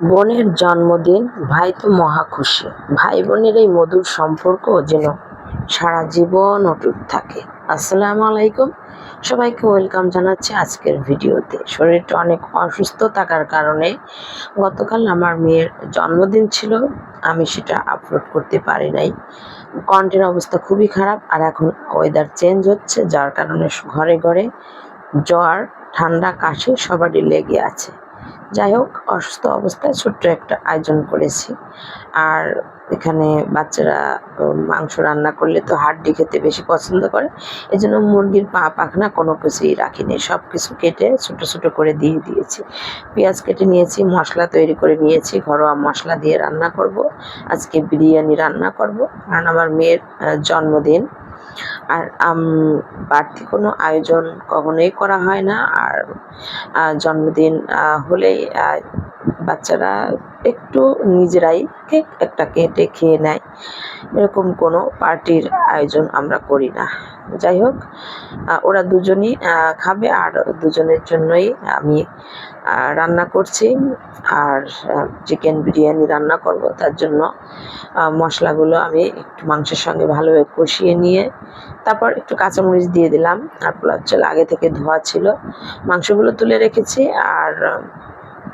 বোনের জন্মদিন, ভাই তো মহা খুশি। ভাই বোনের এই মধুর সম্পর্ক যেন সারা জীবন অটুট থাকে। আসসালামু আলাইকুম। সবাইকে ওয়েলকাম জানাচ্ছি আজকের ভিডিওতে। শরীরটা অনেক অসুস্থ থাকার কারণে গতকাল আমার মেয়ের জন্মদিন ছিল। আমি সেটা আপলোড করতে পারি নাই। কণ্ঠের অবস্থা খুবই খারাপ আর এখন ওয়েদার চেঞ্জ হচ্ছে, যার কারণে ঘরে ঘরে জ্বর, ঠান্ডা, কাশি সবারই লেগে আছে। যাই হোক, অসুস্থ অবস্থায় ছোট্ট একটা আয়োজন করেছি। আর এখানে বাচ্চারা মাংস রান্না করলে তো হাড্ডি খেতে বেশি পছন্দ করে। এই জন্য মুরগির পা পাখনা কোনো কিছুই রাখিনি সব কিছু কেটে ছোট ছোট করে দিয়ে দিয়েছি। পেঁয়াজ কেটে নিয়েছি, মশলা তৈরি করে নিয়েছি, ঘরোয়া মশলা দিয়ে রান্না করব। আজকে বিরিয়ানি রান্না করব। কারণ আমার মেয়ের জন্মদিন। আর বাড়তি কোনো আয়োজন কখনোই করা হয় না। আর জন্মদিন হলেই বাচ্চারা একটু নিজেরাই কেক একটা কেটে খেয়ে নেয়। এরকম কোনো পার্টির আয়োজন আমরা করি না। যাই হোক ওরা দুজনই খাবে আর দুজনের জন্যই আমি রান্না করছি। আর চিকেন বিরিয়ানি রান্না করব। তার জন্য মশলাগুলো আমি একটু মাংসের সঙ্গে ভালোভাবে কষিয়ে নিয়ে, তারপর একটু কাঁচামরিচ দিয়ে দিলাম। আর পোলার চাল আগে থেকে ধোয়া ছিল। মাংসগুলো তুলে রেখেছি। আর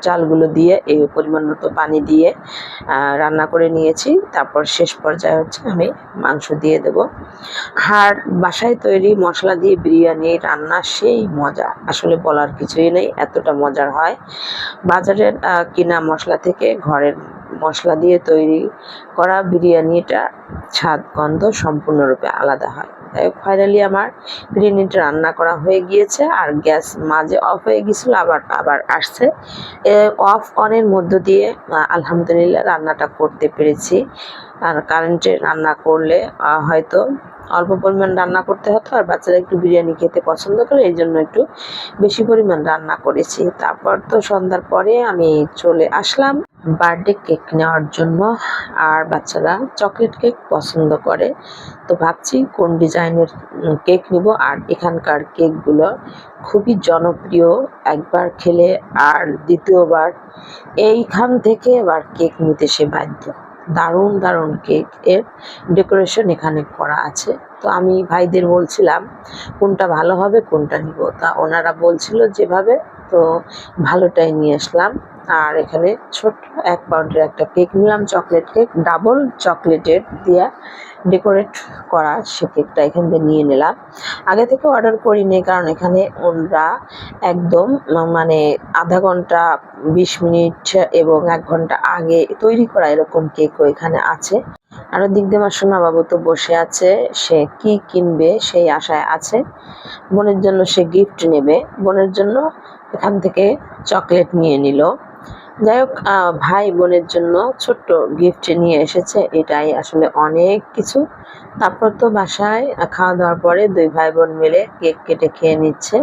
চালগুলো দিয়ে, এই পরিমাণ মতো পানি দিয়ে রান্না করে নিয়েছি। তারপর শেষ পর্যায়ে হচ্ছে আমি মাংস দিয়ে দেব। আর বাসায় তৈরি মশলা দিয়ে বিরিয়ানি রান্না সেই মজা। আসলে বলার কিছুই নেই, এতটা মজার হয়। বাজারের কিনা মশলা থেকে ঘরের মশলা দিয়ে তৈরি করা বিরিয়ানিটা স্বাদ, গন্ধ সম্পূর্ণরূপে আলাদা হয়। ফাইনালি আমার গ্রিনিট রান্না করা হয়ে গিয়েছে আর গ্যাস মাঝে অফ হয়ে গিয়েছিল, আবার আবার আসছে। অফ অনের মধ্য দিয়ে আলহামদুলিল্লাহ রান্নাটা করতে পেরেছি। আর কারেন্টে রান্না করলে হয়তো অল্প পরিমাণ রান্না করতে হতো আর বাচ্চারা একটু বিরিয়ানি খেতে পছন্দ করে, এই জন্য একটু বেশি পরিমাণ রান্না করেছি। তারপর তো সন্ধ্যার পরে আমি চলে আসলাম বার্থডে কেক নেওয়ার জন্য, আর বাচ্চারা চকলেট কেক পছন্দ করে। তো ভাবছি কোন ডিজাইনের কেক নিব, আর এখানকার কেকগুলো খুবই জনপ্রিয়, একবার খেলে আর দ্বিতীয়বার এইখান থেকে আবার কেক নিতে সে বাধ্য। দারুণ দারুণ কেক এর ডেকোরেশন এখানে করা আছে। তো আমি ভাইদের বলছিলাম, কোনটা ভালো হবে, কোনটা নিব? তা ওনারা বলছিল যেভাবে তো ভালোটাই নিয়ে আসলাম। আর এখানে ছোট্ট এক পাউন্ডের একটা কেক নিলাম, চকলেট কেক। ডাবল চকলেটের দিয়া ডেকোরেট করা সে কেকটা এখান থেকে নিয়ে নিলাম। আগে থেকে অর্ডার করিনি, কারণ এখানে ওনরা একদম মানে আধা ঘণ্টা, বিশ মিনিট এবং এক ঘণ্টা আগে তৈরি করা এরকম কেকও এখানে আছে। আরও দিক দিয়ে আমার সোনা বাবু তো বসে আছে, সে কি কিনবে সেই আশায় আছে। বোনের জন্য সে গিফট নেবে, বোনের জন্য এখান থেকে চকলেট নিয়ে নিল। যাই হোক ভাই বোনের জন্য ছোট্ট গিফট নিয়ে এসেছে, এটাই আসলে অনেক কিছু। তারপর তো বাসায় খাওয়া দাওয়ার পরে দুই ভাই বোন মিলে কেক কেটে খেয়ে নিচ্ছে।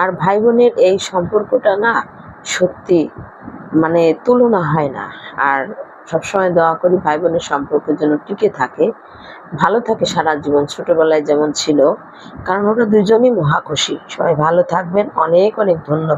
আর ভাই বোনের এই সম্পর্কটা না সত্যি মানে তুলনা হয় না। আর সবসময় দোয়া করি ভাই বোনের সম্পর্কের যেন টিকে থাকে, ভালো থাকে সারা জীবন। ছোটবেলায় যেমন ছিল, কারণ ওরা দুজনই মহাখুশি। সবাই ভালো থাকবেন। অনেক অনেক ধন্যবাদ।